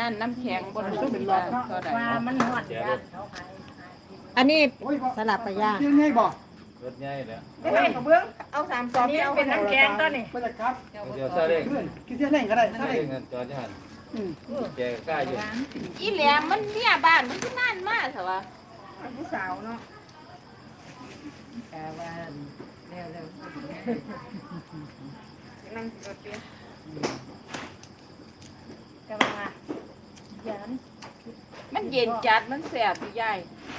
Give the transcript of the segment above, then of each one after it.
นั่นน้ำแข็งบนรู้เป็นว่าเท่าใดว่ามันหอดยากเขาขายขายอันนี้สลับไปย่างเที่ยงให้บอกรถใหญ่แล้วไม่ได้กระเบื้องเอาสามซตอองนนี้เอาเป็นน้ำแข็งตัวนี้มาจากครับเดี๋ยวซาเล้งเพื่อนกินเที่ยงเล่นก็ได้ซาซาเล้เล้งงจอดจะหันอืมแกกล้าอยู่อีแหลมมันเนี่ยบ้านมันก็นั่นมากเถอะวะผู้สาวเนาะแต่ว่าเร็วเร็วนั่งรถเตี้ยแต่ว่า ยันมันเย็นจัดมันแสบพี่ใหญ่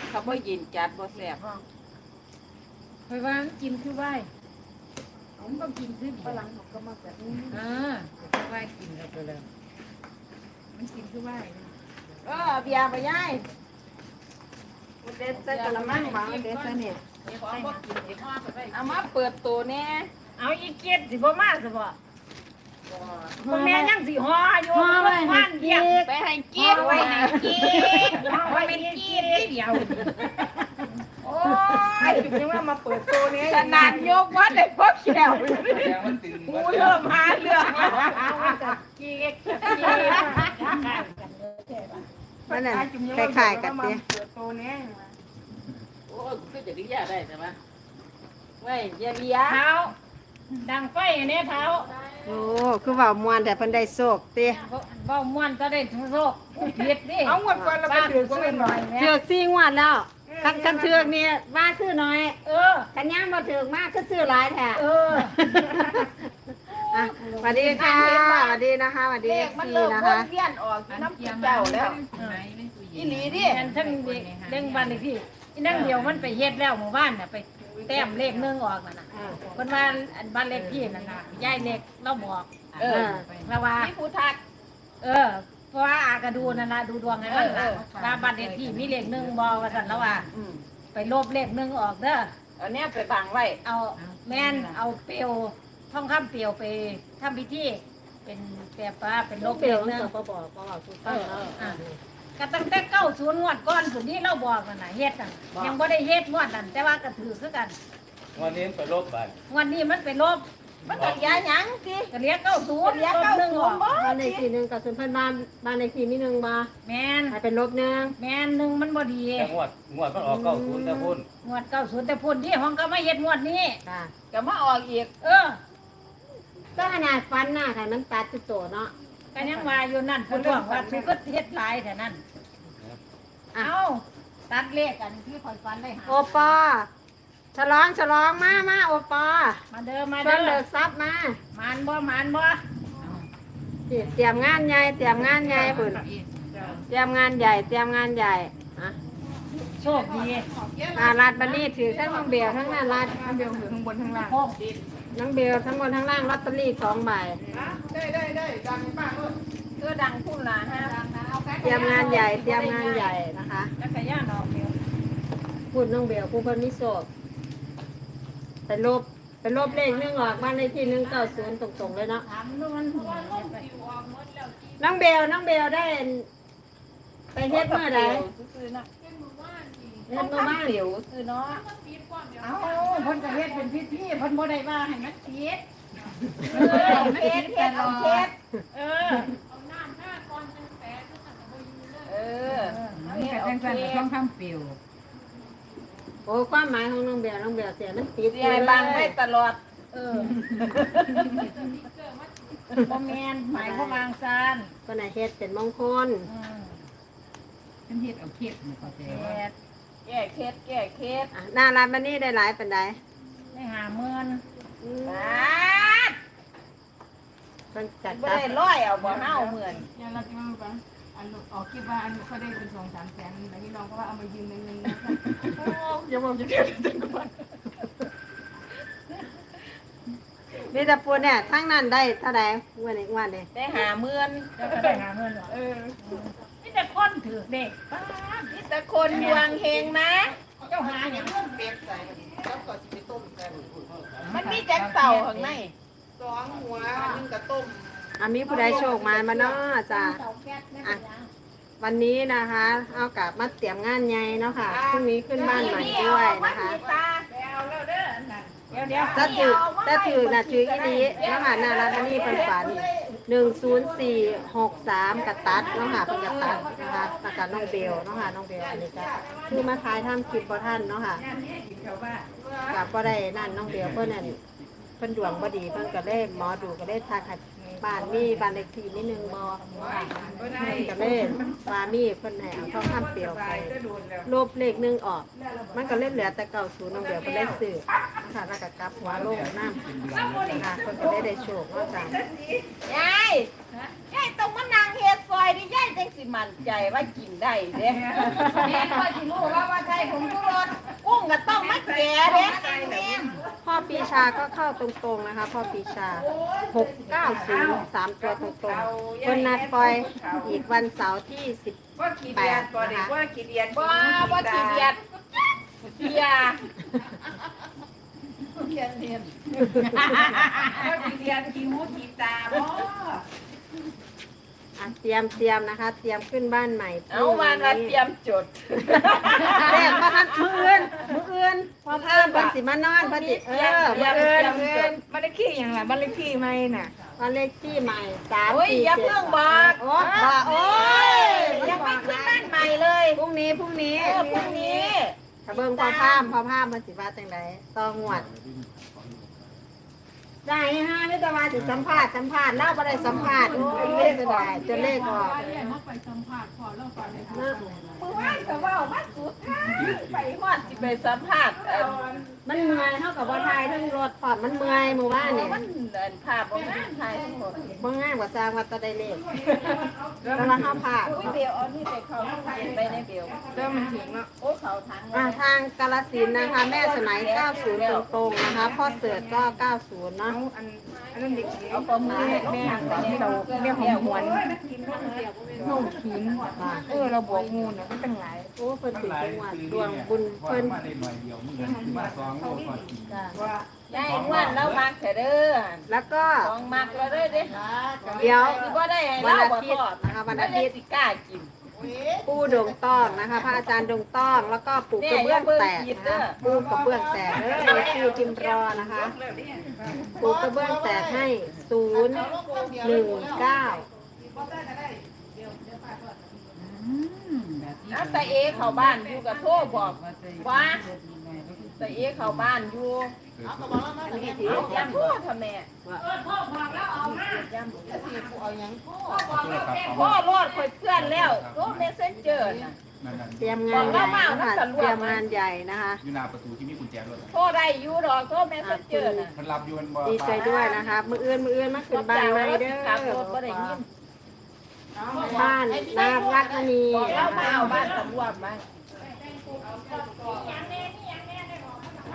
เขาบ่เย็นจัดบ่แสบเพราะว่ากินคือไหวผมก็กินคือฝรั่งเขาก็มาแบบนี้อ่าคือไหวกินแล้วก็เลยมันกินคือไหวเออเบียร์ไปย่ายเด็ดใส่กะละมังมาเด็ดใส่เนี่ยเอามาเปิดตัวแน่เอาอีเก็ดสิบ่มาสิบ่ พ่อแม่ยังสิห่ออยู่ห่อไว้ให้วันเดียวไปให้กินไปให้กินห่อไว้เป็นกินเดียวโอ้ยยังว่ามาเปิดตัวนี้ขนาดยกวัดเลยพวกแขวยังมันตื่นกูเริ่มหาเรื่องแล้วกีกกีมันน่ะคล้ายๆกันเด้เปิดตัวนี้โอ้ยกูก็จะได้ยาได้แต่ว่าเว้ยอย่าเบียเท้าดังไฟอันนี้เท้า โอ้คือเว่ามวนแต่เพิ่นได้โศกติเบ้าม่วนก็ได้ทุกโรคผิดดิเอางวดก่อนเราไปถือก็เป็นหน่อยเถือกซี่งวดแล้วคันคันเถือกนี่ว่าซื้อน้อยเออ คันย่างบ่เถือกมากก็ซื้อหลายแท้เออ อะสวัสดีค่ะสวัสดีนะคะสวัสดีเลเอขฟมันซีเริ่มนะวคะนเวียนออกน้ำเจ้าแล้วอีหลีดิแทนทั้งเด็กเด้งบ้านเลขที่อีนั่งเดียวมันไปเฮ็ดแล้วหมู่บ้านน่ะไป แต้มเลขหนึงออกนั่นน่ะเพิ่นว่าอันบ้านเลขที่นั่นน่ะยายเล็กเราบอกเออเราว่าพี่ผู้ทัก เออ เพราะว่าอากระดูนั่นล่ะดูดวงให้มันล่ะเออว่าบ้านเลขที่มีเลขหนึงบ่ว่าซั่นแล้วว่าอืมไปลบเลขหนึงออกเด้อเอาเนี้ยไปบังไว้ เอาแม่นเอาเปลวท่องคำเปลวไปทำพิธีเป็นแปลปลาเป็นลบเลขหนึงบ่บอกบ่บอกทุกเอท่านอเนาะอะ ก็ตั้งแต่เก้าศูนย์งวดก้อนสุดนี้เราบอกนั่นน่ะเฮ็ดน่ะยังบ่ได้เฮ็ดงวดนั่นแต่ว่าก็ถือคือกันวันนี้ไปลบไปงวันนี้มันเป็นลบมันต้องยาหยังสิ ก็เรียกเก้าศูนย์เรียกลบหนึ่งออก90บ่ บ้านในทีหนึงกับสุนเพิ่นบ้านบ้านในทีมีหนึงบ่แม่นให้เป็นลบหนึงแม่นหนึ่งมันบ่ดีแต่งวดงวดมันออกเก้าศูนย์แต่พุ่นงวดเก้าศูนย์แต่พุ่นที่ห้องก็ไม่เฮ็ดงวดนี้ ค่ะก็มาออกอีกเออก็ขนาดฟันหน้าค่ะมันตัดจุดโตเนาะ ก็ยังว่าอยู่นั่นเพิ่นบอกว่าทุกก็เฮ็ดหลายแต่นั่นเอาตัดเลขกันที่ข่อยฟันได้หาโอปอฉลองฉลองมามาโอปอมาเด้อมาชวเด้นเลิอกทรัพย์มามานบ่มานบ่เตรียมงานใหญ่เตรียมงานใหญ่พุ่นเตรียมงานใหญ่เตรียมงานใหญ่อะโชคดีอ่ารัดบันนี้ถือทั้งน้องเบลทั้งนั้นรัดเดี๋ยวถึงข้างบนข้างล่างโชค น้องเบลทั้งบนทั้งล่างลอตเตอรี่สองใบได้ได้ได้ดังป้าเออเออดังพุ่นล่ะฮะเตรียมงานใหญ่เตรียมงานใหญ่นะคะจักรยานออกเดียวพูดน้องเบลผู้เพิ่นมิโศกไปลบไปลบเลขหนึ่งออกบ้านเลขที่หนึ่งเก้าศูนย์ตรงๆเลยเนาะถามนู่นมันหัวน้องเบลน้องเบลได้ ไปเฮ็ดเมื่อใด ซื้อๆนะเฮ็ดเมื่อบ้านเดี๋ยวซื้อเนาะเอาเพิ่นก็เฮ็ดเป็นพิธีเพิ่นบ่ได้ว่าให้มันผิดเออเอาเคสเคสเอาเคสเออเออเอาเคสเอาเคสโอ้ความหมายของน้องเบลน้องเบลเสียมันติดเสียให้บังไว้ตลอด เออบ่แม่นหมายความวางซานก็น่ะเฮ็ดเป็นมงคลอืมเป็นเฮ็ดเอาเข็ดนี่ก็แต่แปว่าด แก้เคสแก้เคสอะหน้าร้านบันนี้ได้หลายปานใดได้หาเมื่อนบาดเพิ่นจัดบ่จัดได้ร้อยเอาบ่เฮาเหมือนอย่างเราจะมาบอกอันออกคลิปว่าอันเขาได้เป็นสองสามแสนแต่ที่น้องก็ว่าเอามายืมเงินเงินนะอย่าบอกจะเก็บจังก่อนมีแต่ปูเนี่ยทั้งนั้นได้เท่าใดงวดนี้งวดนี้ได้หาเมื่อนเจ้าก็ได้หาเมื่อนเหรอเออนี่ แต่คนถือเด็กป้าดมีแต่คนดวงเฮงนะเจ้าหาหยังมันมีแจ็คเต่าข้างในสองหัวหนึงกระต้มอามีผู้ใดโชคมามาเนาะจ้ะเจ้าแก๊สแม่อะ วันนี้นะคะ เอากลับมาเตรียมงานใหญ่เนาะค่ะพรุ่งนี้ขึ้นบ้านใหม่ด้วยนะคะ เอาแล้วเด้อนั่นเดี๋ยวเดี๋ยว ถ้าถือถ้าถือน่ะถืออีดีแล้วค่ะหน้าร้านบันนี้เป็นฝัน เหนึ่งศูนย์สี่หกสามกระตัดเนาะค่ะเป็นกระตัดนะคะแล้วก็น้องเบลเนาะค่ะน้องเบลอันนี้ก็คือมาทายทำคลิปบอท่านเนาะค่ะกับก็ได้นั่นน้องเบลเพิ่นนั่นเพิ่นดวงบดีเพิ่นก็เลยหมอดูก็เลยทักให้ บ้านมีบ้านเลขที่นิดนึงบ่ค่ะเพิ่นก็เลยว่ามีเพิ่นให้เอาทองคำเปลวไปลบเลขหนึงออก มันก็เล่นเหลือแต่เก่าศูนย์น้องเบลเพิ่นเลยซื้อนะคะแล้วก็กลับหัวลงน้ำนะคะเพิ่นก็ได้ได้โชคเนาะจ้ะยาย ยายต้องมานั่งเฮ็ดซอยนี่ยายจังสิมั่นใจว่ากินได้เด้แม่ก็สิรู้ว่าว่าใช่ผมทุรสกุ้งก็ต้องมาแก่เด้แม่พ่อปีชาก็เข้าตรงๆนะคะ พ่อปีชา690 3ตัวตรงๆคนนัดปล่อยอีกวันเสาร์ที่10ว่าขี้เดียดบ่เด็กว่าขี้เดียดบ่บ่ขี้เกียจเกียจว่าขี้เดียดขี้หูขี้ตาบ่ อะเตรียมเตรียมนะคะ เตรียมขึ้นบ้านใหม่พเอารุ่งมานี้มาเตรียมจดแรกมาทันมืออื่นมืออื่นพอเพิ่มเพิ่นสิมานอนเพิ่นสิเออมืออื่นมืออื่นบ้านเลขที่อย่างไรบ้านเลขที่ไหมน่ะวันเลขที่ใหม่3โอ้ย4อย่าเพิ่งบอกโอ้บอกโอ้ยยังไม่ขึ้นบ้านใหม่เลยพรุ่งนี้พรุ่งนี้เออพรุ่งนี้ถ้าเบิ่งพอภาพพอภาพมันสิว่าจังไดต้องงวด ได้ฮะไม่ต้องมาถึงสัมภาษณ์สัมภาษณ์เล่าไปได้สัมภาษณ์โอ้ยเลขก็ได้จนเลขออกนะมือวานก็ว่ามาสุดท้ายไปหอดสิไปสัมภาษณ์มันเมื่อยเท่า กับว่าทายทั้งรถพอดมันเมื่อยหมู่บ้านเนี่ยมันเดินภาบ่งามทายทั้งหมดบ่ง่ายกว่าสร้างว่าตะไดเลขแต่ว่าเฮาพลาอุ้ยเบลเอานี่ไปเขาไปในเบลเริ่มมันถึงแล้วโอ้เขาทางอ่าทางกาลสินนะคะ แม่สมัย90ตรงๆนะคะ พ่อเสือก็ 90 เนาะอันอันนั้นเด็กเอาประมือให้แม่แม่เราแม่หอมหวนน้องขินเออเราบอกงูน่ะก็ตั้งหลายโอ้เพิ่นถึงจังหวัดดวงบุญเพิ่นมาได้หน่อยเดียวมึงมาสองโลก่อนจ้ะว่ายายอ้วนแล้วมักเถอะเด้อแล้วก็ ของมักแล้วเด้อเด้เดี๋ยวสิบ่ได้ให้วันเล่าอาบ่ทิตทย์อดนะคะวันแล้วอาเด็ทิกตย์สิกล้ากินปู่ดงต้องนะคะ พระอาจารย์ดงต้องแล้วก็ปู่กระเบื้องแตกนะคะปู่กระเบื้องแตกเด้อชื่อจิมรอนะคะปู่กระเบื้องแตกให้ศูนย์หนึ่งเก้าเอาแต่เอเข้าบ้านอยู่กับโทรบอกว่า แต่เอเข้าบ้านอยู่เอาอย่าโทรทำแม่พ่อรอดคอยเพื่อนแล้วโทรเมสเซนเจอร์น่ะนั่นนั่นเตรียมงานใหญ่นะคะเตรียมงานใหญ่นะคะ อยู่หน้าประตูที่มีกุญแจรถโทรได้อยู่ดอกโทรเมสเซนเจอร์น่ะมันรับอยู่มันบ่ดีใจด้วยนะคะ มืออื่นมืออื่นมาขึ้นบ้านใหม่เด้อ ขับรถบ่ได้ยินบ้านนารักมณีบอกแล้วมาเอาบ้านตำรวจมา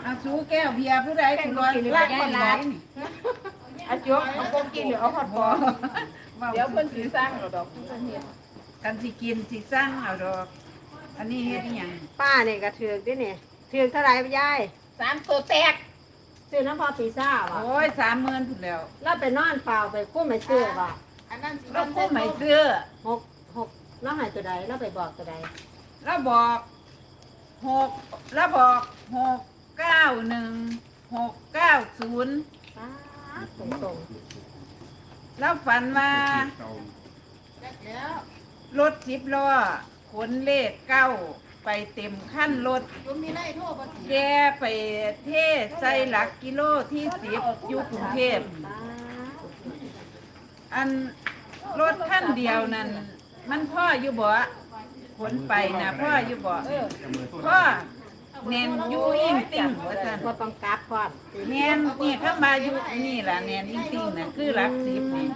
เอาสู้แก้วเบียร์ผู้ใดถึงร้อยหรือว่าได้หลายนี่อาจกเอาโกกินหรือเอาฮอดบอเดี๋ยวเพิ่นสิสร้างเอาดอกเพิ่นเฮ็ดกันสิกินสิสร้างเอาดอก อันนี้เฮ็ดอีหยังป้าเนี่ยกระเทือกด้วยเนี่ยเทือกเท่าไหร่ยายสามตัวแตกซื้อน้ำพอปีซ่าบ่โอ้ยสามหมื่นถูกแล้วแล้วไปนอนเฝ้าไปกู้ไม่ซื้อบ่เราคู่ใหม่เสื้อหกหกแล้วหายตัวใดแล้วไปบอกตัวใดเราบอกหกเราบอกหกเก้า หนึ่งหกเก้าศูนย์ป้าตรงตรงแล้วฝันว่า รถสิบล้อขนเลขเก้าไปเต็มขั้นรถแกไปเทศใส่หลักกิโลที่สิบอยู่กรุงเทพๆป้าอันรถขั้นเดียวนั่นมันพ่ออยู่บ่ขนไปนะพ่ออยู่บ่พ่อ เน้นอยู่ยิ่งติ่งว่าซั่นบ่ต้องกลับพอดแนนนี่เข้ามาอยู่นี่ล่ะแนนยิ่งติ่งน่ะคือหลักสิบนี่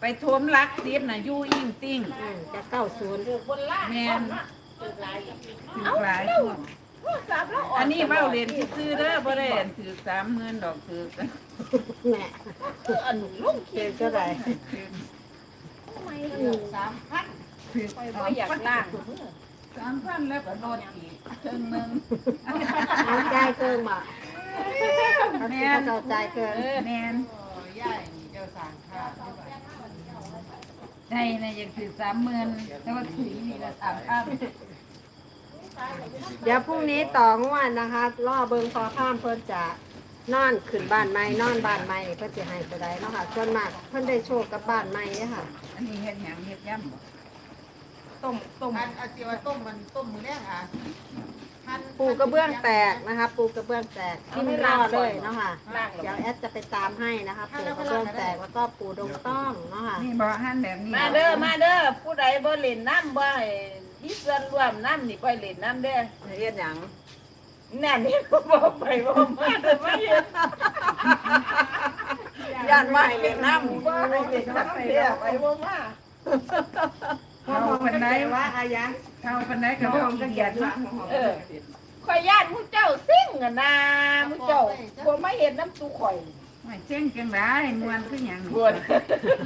ไปทวมหลักสิบน่ะอยู่ยิ่งติ่งอืมจะเก้าศูนย์บนล่างแนนถึงหลายพวกโทรศัพท์แล้วออกอันนี้เว้าเรียนซื่อๆเด้อบ่ได้อันถือสามหมื่นดอกถือแหม่คืออันลุงเทือกเท่าไหร่สามพันถือไปบ่อยากล่าง สามพันแล้วก็ลดอีกครึ่งหนึงเอาใจายเกินบ่เอาสิเขาเจ้าใจายเกินแมนได้นะยังถือสามหมื่นแต่ว่าถือนี่ละสามพันเดี๋ยวพรุ่งนี้ต่องวดนะคะล่อเบิงพอข้ามเพิ่นจะนอนขึ้นบ้านใหม่นอนบ้านใหม่เพิ่นสิให้ตัวใดเนาะค่ะส่วนมากเพิ่นได้โชคกับบ้านใหม่เด้อค่ะ อันนี้เฮ็ดหยังเฮ็ดย่ำบ่ ต้มต้มอันอาเจียวต้มมันต้มมือแรกอะหั่นปูกระเบื้องแตกนะคะ ปูกระเบื้องแตกที่ไม่รอเลยเนาะค่ะนั่งเดี๋ยวแอดจะไปตามให้นะคะปูกระเบื้องแตกแล้วก็ปูดงต้องเนาะค่ะนี่บ่หั่นแบบนี้มาเด้อมาเด้อผู้ใดบ่เล่นน้ำบ่ให้มีส่วนร่วมน้ำนี่บ่ให้เล่นน้ำเด้อเฮ็ดหยังแน่นี่บ่บอกไปบ่มาเด้อมาเฮ็ดย่านมาให้เล่นน้ำบ่ให้เล่นน้ำเด้อไปบ่มา เท่าปานใดว่าอายังเท่าปานใดก็บ่เกลียดละเออข่อยย่านผู้เจ้าซิ่งอะนะผู้เจ้าบ่มาเฮ็ดน้ำตูข่อยไม่เจ๊งจังไดมวนคือหยังบวช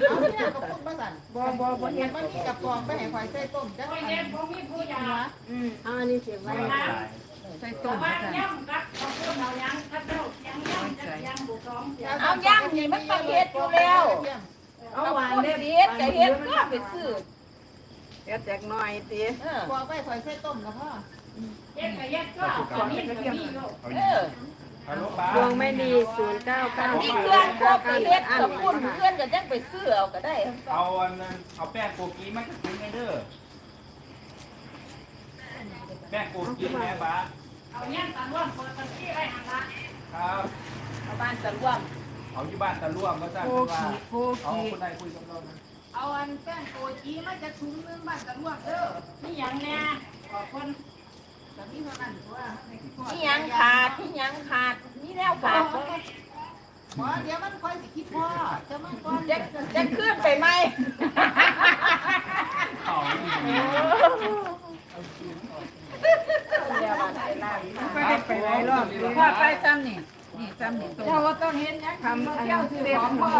เอาเนี่ยกับพุ่นมาสั่นบ่บ่บ่เห็นมันมีกับกองไปให้ควายใส่ต้มจักอันหัวเอาอันนี้เสียบไว้ใส่ต้มซะเอาย่างนี่มันต้องเฮ็ดอยู่แล้วเอาหวานเด็ดก็เฮ็ดก็ไปซื้อ เฮ็ดจักหน่อยติเออกองไปควายใส่ต้มกับพ่อเออฮัลโหลป้าดวงไม่ดีศูนย์เก้าเก้ามีเครื่องครบไปเฮ็ดกับปุ่นเพื่อนก็จังไปซื้อเอาก็ได้เอาอันนั้นเอาแป้งโกกีมาจะกินไงเด้อแป้งโกกีแม่ป้าเอาเนี่ยตะล่วงเปิดบัญชีไว้หันละครับ เอาบ้านตะร่วมเอาอยู่บ้านตะล่วงก็จ้างโกว่ากีโกเอากีคนใดคุยกับเรานะ เอาอันแป้งโกจีมาจากถุงนึงบ้านตะลวกเด้อนี่หยังแน่ขอบคนแต่พี่เท่านั้นตัวที่ยังขาดที่ยังขาดมีแนวขาดบ่หมอเดี๋ยวมันควายสิคิดพ่อจะมันก่อนจะจะขึ้นไปไหมเอาไปได้ไปหลายรอบอยู่พอไปซ้ำนี่ นี่ซ้ำนี่ต้มเจ้าว่าต้องเห็นยังทำอันนี้คือของพ่อ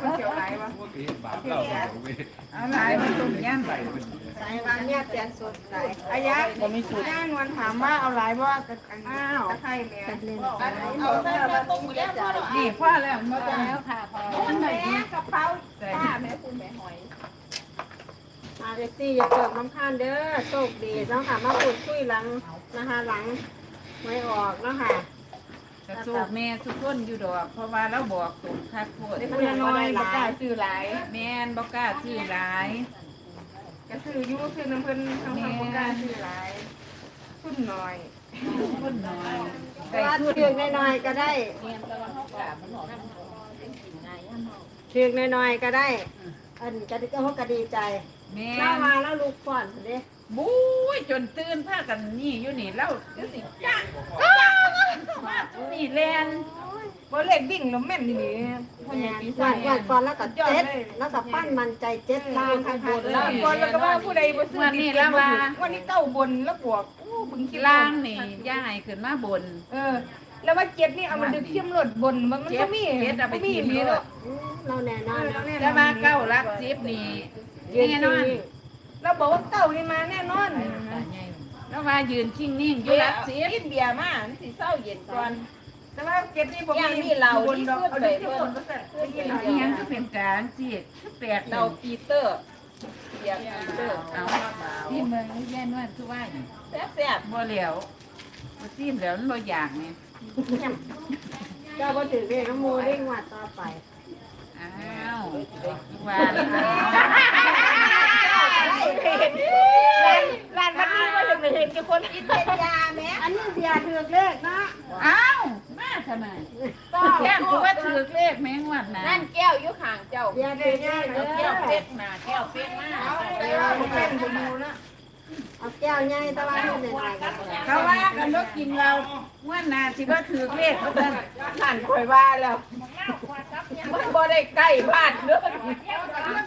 คนเกี่ยวไรวะพวกเห็นบาปเราเว้ยเอาหลายมันต้มยำใส่เป็นใส่วางเนี่ยเสียนสดใส่อายะผมมีสูตรย่างวันถามว่าเอาหลายบ่กับอันนี้ตะไคร้แม่เล่นเอาใส่มาตุ้มมือแรกพ่อหรอนี่พอแล้วมดแล้วค่ะพอคุณแม่กระเป๋าป้าแม่คุณแม่หอยมาเด็กซี่อย่าเกิดน้ำข้านเด้อโชคดีเนาะค่ะมาพูดคุยหลังนะคะหลังไม่ออกเนาะค่ะ กระสูบแม่ทุกคนอยู่ดอก เพราะว่าเราบอกตรงคักโพดเด็กคนน้อยบ่กล้าซื้อหลายแม่นบ่กล้าซื้อหลายก็ซื้ออยู่ซื้อน้ำเพิ่นทางฝั่งบ่กล้าซื้อหลายทุนน้อยคนน้อยแต่ว่าเชือกน้อยๆก็ได้เรียนตะวันออกกามันออกน้ำเป็นกินง่ายย่ำเฮาเชือกน้อยๆก็ได้ อันก็ดีก็เขาก็ดีใจแม่เล่ามาแล้วลูกก่อนเด้ บุ้ยจนตื่นพากันนี่อยู่นี่เราจังสิจ้ามานี่แลนบ่เล็กวิ่งแล้วแม่นนี่พ่อใหญ่ปีวัศานจวันก่อนแล้วก็เจ็ดแล้วก็ปั้นมันใจเจ็ดล่างข้างบนแล้วก่อนแล้วก็ว่าผู้ใดบ่ซื้อวันนี้เก้าบนแล้วบวกอู้บึงคิดล่างนี่ย่าให้ขึ้นมาบน เออ แล้วว่าเจ็ดนี่เอามันดึกเทียมรถบนมันมันก็มีเจ็ดเอาไปมีกินมีนี่เนาะอืมเราแน่นอนเนาะแต่ว่าเก้ารักสิบนี่ยืนแน่นตรองนนี้ เราบอกว่าเก้านี่มาแน่นอนแล้วว่ายืนชิ่งนิ่งอยู่เบียรักร์สิบกินเบียร์มามันสิเศร้าเย็นก่อน แต่ว่าเจ็ดนี่บ่ย่างมีนี่เราบนนี่ดอกขึ้นเอาไปดึกเทียมเบิ่รงถก็แต่เอาอีหยังคือเป็นกลางสิคือแปลกเราปีเตอร์เบียร์ปีเตอร์เอาที่เมืองนี่แย่นวดคือว่านี่แซ่บบ่เหลียวบ่ซีมแล้วมันบ่อยากนี่เจ้าก็ถือเรียกน้ำมูเร่งวัดต่อไปอ้าวว่า แล้วร้านวันนี้ว่าจะไปเห็นกี่คนๆกินเป็นยาแม่อันนี้เสียถือเลขเนาะอ้าวมาทำไมแค่กูว่าถือเลขแมงวัดนะนั่นแก้วอยู่ข้างเจ้าเสียถือเลขแก้วเป็ดมาแก้วเป็ดมาแต่ว่าผมเป็นมูนะเอาแก้วใหญ่ตะวันที่หนกันเขาว่ากันว่ากินเราว่านาสิว่าถือเลขเขาจะนั่นคอยว่าแล้วมันบ่ได้ใกล้บ้านเด้อ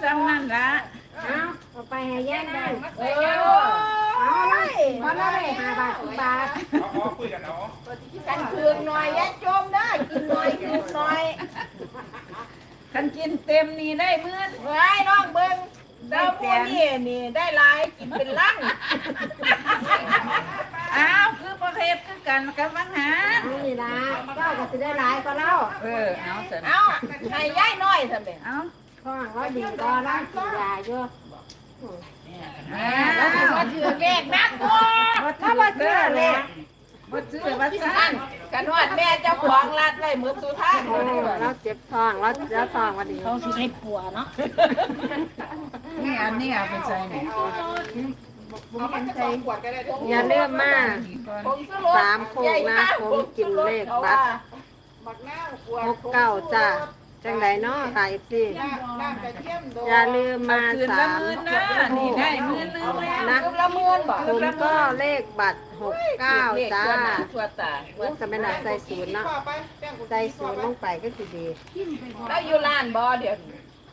จำนั่นละ เอาเอไปให้แย่งได้เออเอาเลยมาเลยห้าบาทสิบบาทเอาเอาคุยกันเอากันเครื่องหน่อยอย่จมได้กินหน่อยกินหน่อยคันกินเต็มนี่ได้เมื่อนไว้น้องเบิ่งดาวพวกนี้นี่ได้หลายกินเป็นลังอ้าวคือประเภทคือกันกับวังหานี่นะเจ้าก็สิได้หลายก็เล่าเออเอาเสร็จเอาให้ยายน้อยซะแม่เอาข้างว่าดีก็ร่างกินยาเยอะ แล้วถึงวว่าถือเลขนักบ่บ่ถ้าว่าซื้อเลขบ่ซื้อว่าซ่าอันกกันวดแม่เจ้าของรัดไว้มือสุดท้ายโอ้เราเจ็บท้องเราเจ็บท้องวันนี้เขาสิให้ปัวเนาะนี่อันนี้เอาไปใส่นี่เอามันจะสองขวดก็ได้เด้ออย่าลืมมานี่ก่อนผมสุรสสามโคกนะผมกินเลขบัตรบักหน้าขวดหกเก้าจ้า จังไดเนาะค่ะอีซี่น้ำน้ำกระเทียมโดอย่าลืมมาคืนสาละมหมื่นนะนี่ได้หมื่นนึงแล้วนะกละมื่นบ่ผมก็เลขบัตรหกเก้าจ้าชัวตาก็ไม่ได้ใส่ศูนย์เนาะพ่อไปแป้งกูใส่ศูนย์ลงไปก็คือดีแล้วอยู่ร้านบ่เดี๋ยว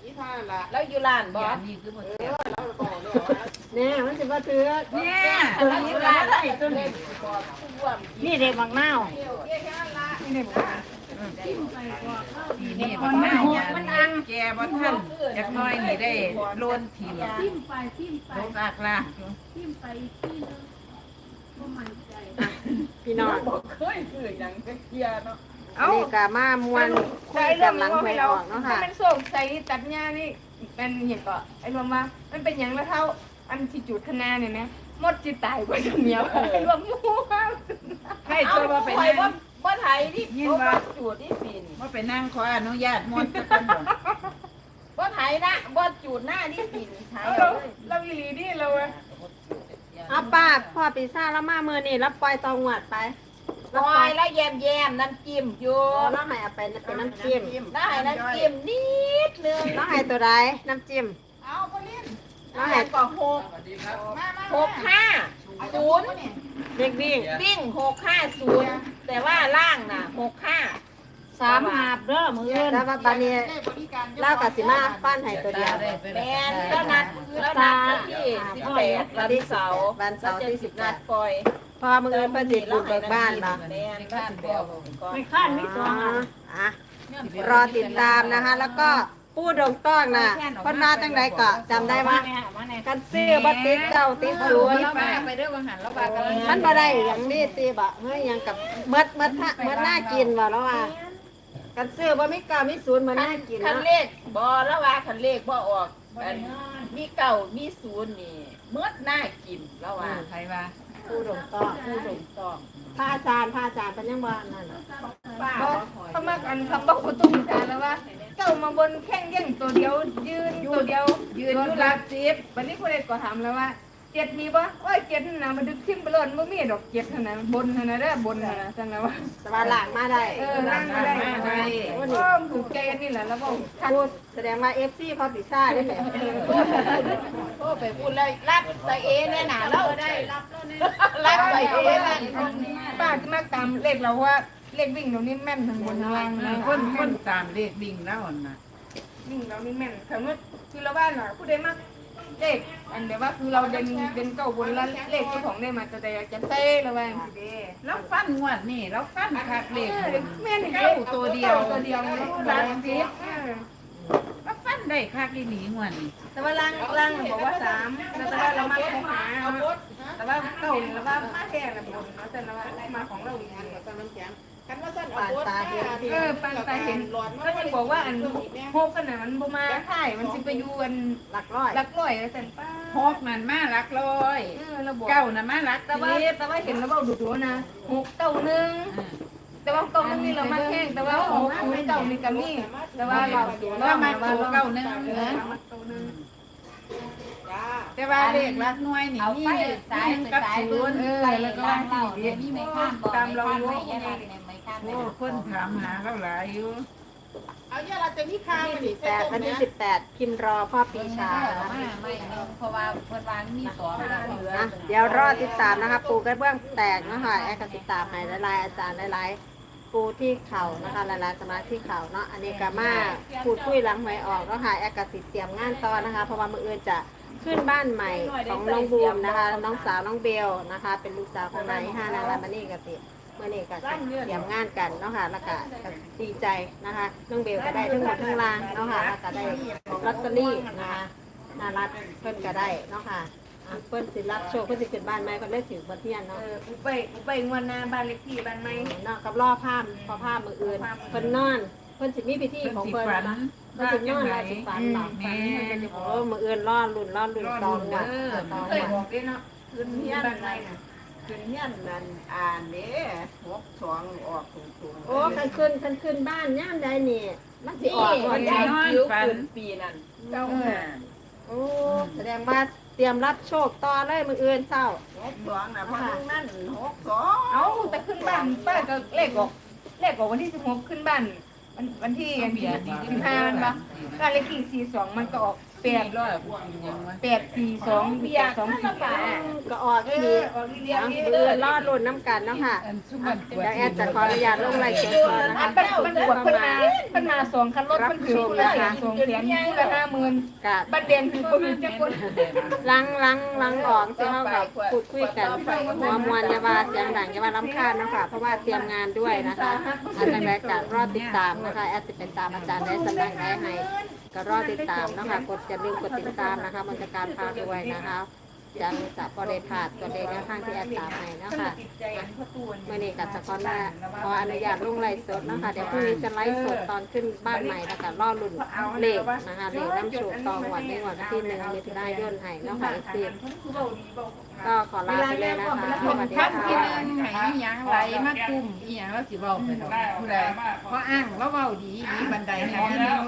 อีท่าละแล้วอยู่ร้านบ่อันนี้คือบ่แซ่บแล้วก็เนี่ยเนี่ยมันจะมาถือเนี่ยแล้วอยู่ร้านได้ตัวนี้นี่เด็กบักนาว นี่นี่บ่น่าอย่ามันอังแกบ่ทันจักน้อยนี่ได้โลนถิ่มทิ่มไปทิ่มไปลากลากอยู่พี่น้องบ่เคยซื้อหยังจักเที่ยเนาะเอันนี้ก็มามวนคุยกันหลังหวยออกเนาะค่ะมันส่งใส่ตัดหญ้านี่เป็นอย่างก็ไอ้รวมว่ามันเป็นอย่างละเท่าอันที่จุดคะแนนเนี่ยนะมดจิตตายกว่าเมียวไอ้รวมมู่ใครตัวบ่ไปไปนั่ง บ่บ่ไทยนี่บ่บ่จูดนี่ปิ่นบ่ไปนั่งขออนุญาตมนต์กันบ่บ่ไทยนะบ่จูดหน้านี่ปิ่นไทยเราเลยเราอีหลีนี่เราอะเอาป้าพ่อปีซ่าแล้วมามือนี่แล้วปล่อยตองหวัดไปปล่อยแล้วแยมๆน้ำจิ้มอยู่โอ้แล้วให้เอาไปเป็นน้ำจิ้มได้น้ำจิ้มนิดนึงแล้วให้ตัวใดน้ำจิ้ม เอาไปเล่นแล้วแล้ให้วก็หกมามาหกห้าศูนย์ เด็กวิ่งวิ่งหกห้าศูนย์แต่ว่าล่างน่ะหกห้าสามหาบเด้อมืออื่นแล้วว่าบานี้ได้บริการเล่ากับสิมาฟันให้ตัวเดียวแมนแล้วนัดแล้วนัดวันที่สิบแปดวันเสาร์วันเสาร์ที่สิบแปนัดดปล่อยพอมืออื่นเพิ่นสิบุญเบิกบ้านมาแมนบ้านเดียวก่อนไม่ข้านไม่สอ๋อองอะอะรอติดตามนะคะ แล้วก็ ผู้ดงต้องนะเพิ่นมาจังไดก็จำได้ว่าเนี่ยมาเนี่ยกันซื้อบ่ติดเก้าติดศูนย์ไปเด้อวังหันแล้วบากันมันบ่ได้อย่างนี้ตีบะเฮ้ยหยังกับเมดเมดท่าเมดหน้ากินบ่แล้วว่ากันซื้อบ่มีเก้ามีศูนย์มาหน้ากินคันเนาะเลขบอแล้วว่าคันเลขบ่ออกอันมีเก่ามีศูนย์นี่เมื่อหน้ากินแล้วว่าใครว่า ผู้ดงต้องผู้ลงต้องพระอาจารย์พระอาจารย์เป็นยังบ่นั่นน่ะป้าเขามากันคำบอกคุณตุ้มจานแล้วว่า เจ้ามาบนแข้งเย่งตัวเดียว ยืนตัวเดียว ยืนอยู่หลักสิบวันนี้คุณเอกก็ถามแล้วว่า เจ็ดมีปะว่าเจ็ดนะมันดึกขึ้นไปเลยมันมีดอกเจ็ดเท่านั้นบนเท่านั้นได้อบนเท่านั้นจังแล้วว่าแต่ว่าหลากมาได้เออร่างไม่ได้ก็ถูกใจกันนี่แหละแล้วบอกพูดแสดงว่า FC พอปีซ่าได้แหละโอ้ไปพูดเลยรับใส่เอเนี่ยหนาเล่าได้รับรับใส่เอนั่นป้าจะมาตามเลขเราว่าเลขวิ่งเรานี่แม่นทั้งบนทั้งล่างนะคนคนตามเลขวิ่งแล้วน่ะวิ่งเรานี่แม่นสมมติคือเราบ้านน่ะผู้ใดมาก เลขอันเดียวว่าคือเราเดินเดินเก้าบนแล้วเลขที่ของได้มาจะได้จะเต้ระแวงสิเด้แล้วฟันงวดนี่แล้วฟันคักเลขแม่นเก้าตัวเดียวตัวเดียวหลักสิบแล้วฟันได้คักอีหลีงวดนี่แต่ว่าล่างล่างบอกว่าสามแต่ว่าเรามาของหาแต่ว่าเก้าเนี่ยเราว่ามาแท้ละบนแต่เราว่ามาของเราอีกกัน ว่าสั่นเอาบดเออปันตาเห็นหลอนก็ยังบอกว่าอันโฮกกันน่ะมันบ่มาถ่ายมันสิไปอยู่อันหลักร้อยลักร้อยแล้วแต่ป้าหกนั่นมาหลักร้อยเออเราบอกเก้านั่นมาหลักแต่ว่าสิบแต่ว่าเห็นแล้วเบาดุๆนะหกเก้าหนึ่งแต่ว่าเก้าหนึ่งนี่เรามาแข่งแต่ว่าหกศูนย์เก้านี่ก็มีแต่ว่าเราสูงแล้วมาตัวเก้าหนึงเออมาเก้าหนึ่งจ้าแต่ว่าเลขหลักหน่วยนี่มีหนึ่งกับศูนย์เออแล้วก็ว่าที่ดีตามเรา อยู่โอ้คนถามหาเราหลายอยู่เอาอย่าเราจะมีข้าวนี่แปดวันที่สิบแปดพิมพ์รอพ่อปีชานะคะไม่เพราะว่าเพิ่นวางมีสองแล้วเหลืออะเดี๋ยวรอติดตามนะคะ ปูกระเบื้องแตกนะคะแอร์ก็ติดตามให้หลายๆอาจารย์หลายๆปูที่เข่านะคะหลายๆสมาธิเข่าเนาะอันนี้ก็มาพูดคุยหลังหวยออกเนาะค่ะแอร์ก็สิเตรียมงานต่อนะคะ เพราะว่ามืออื่นจะขึ้นบ้านใหม่ของน้องบูมนะคะ น้องสาวน้องเบลนะคะ เป็นลูกสาวของนายห้านางรามณีกสิ เมื่อนี้ก็สิเตรียมงานกันเนาะค่ะแล้วก็ก็ดีใจนะคะน้องเบลก็ได้ทั้งหมดทั้งรางเนาะค่ะแล้วก็ได้ลอตเตอรี่นะคะน่ารักเพิ่นก็ได้เนาะค่ะอะเพิ่นสิรับโชคเพิ่นสิขึ้นบ้านใหม่เพิ่นได้ถึงบัดเทียนเอเนาะออุไปอุไปงวันนาบ้านเล็กที่บ้านไม้เนาะกับรอภาพพอภาพมืออื่นเพิ่นนอนเพิ่นสิมีพิธีเพิ่นของสิเพิ่นฝันนะเพิ่นสินอนว่าสิฝันหลับแม่โอ้มืออื่นรอดลุ่นรอดลุ่นตองว่ะตองเคยบว่ะอกด้วยเนาะคืนนี้บ้านไม้น่ะ ขึ้นเฮียนนั่นอ่านเด้หกสองออกตรงๆโอ้คันขึ้นคันขึ้นบ้านย่ามใดนี่มันสินี่ออกก่อนยายคิ้วขึ้นปีนั้นเจ้าห้าโอ้แสดงว่าเตรียมรับโชคต่อเลยมื้ออื่นเช้าหกสองนะเพราะทั้งนั้นหกสองเอาแต่ขึ้นบ้านป้าก็เลขออกเลขออกวันที่สิบหกขึ้นบ้านวันวันที่สิบห้ามันปะบ้านเลขที่สี่สองมันก็ออก แปดร้อยยังวะแปดสี่สองเบียสองสี่แปดก็ออกเออีอกออกเรียเดี๋งยวเรียงมื้ออื่นรอลุ้นน้ำกันเนาะค่ะอันสุมันปวดเดี๋ยวแอดจะขออนุญาตลงรายชื่อก่อนนะอัคะนเป็นมันบวกเพิ่นมาเพิ่นมาสองคันรถเพิ่นถือเลยสองแสนคู่ละห้าหมื่นกะบัตรเด่นคือบ่มีจักคนลังลังลังออกสิเฮากับพูดคุยกันหัวมวนอย่าว่าเสียงดังอย่าว่าลำคาญเนาะค่ะ เพราะว่าเตรียมงานด้วยนะคะอาจารย์แรกจะรอติดตามนะคะแอดสิเป็นตามอาจารย์ได้สำนักได้ให้ ก็รอติดตามนะคะกดอย่าลืมกดติดตามนะคะมันจะการพาด้วยนะคะจังจะบริขาดตัวเลขแนวทางที่แอดตามให้นะคะเมื่อนี้กับจะขอมาขออนุญาตลงไลฟ์สดนะคะเดี๋ยวพรุ่งนี้จะไลฟ์สดตอนขึ้นบ้านใหม่นะคะรอลุ่นเลขนะคะเลขน้ำโชคตองวันนี้วันที่หนึ่งมิถุนายนให้นะคะอีกทีก็ขอลาไปเลยนะคะสวัสดีท่านที่หนึ่งให้ยังไหลมากุ้มอีหยังแล้วสิเว้าไปดอกผู้ใดเพราะอ้างแล้วเว้าดีดีบันไดที่หนึ่งแล้ว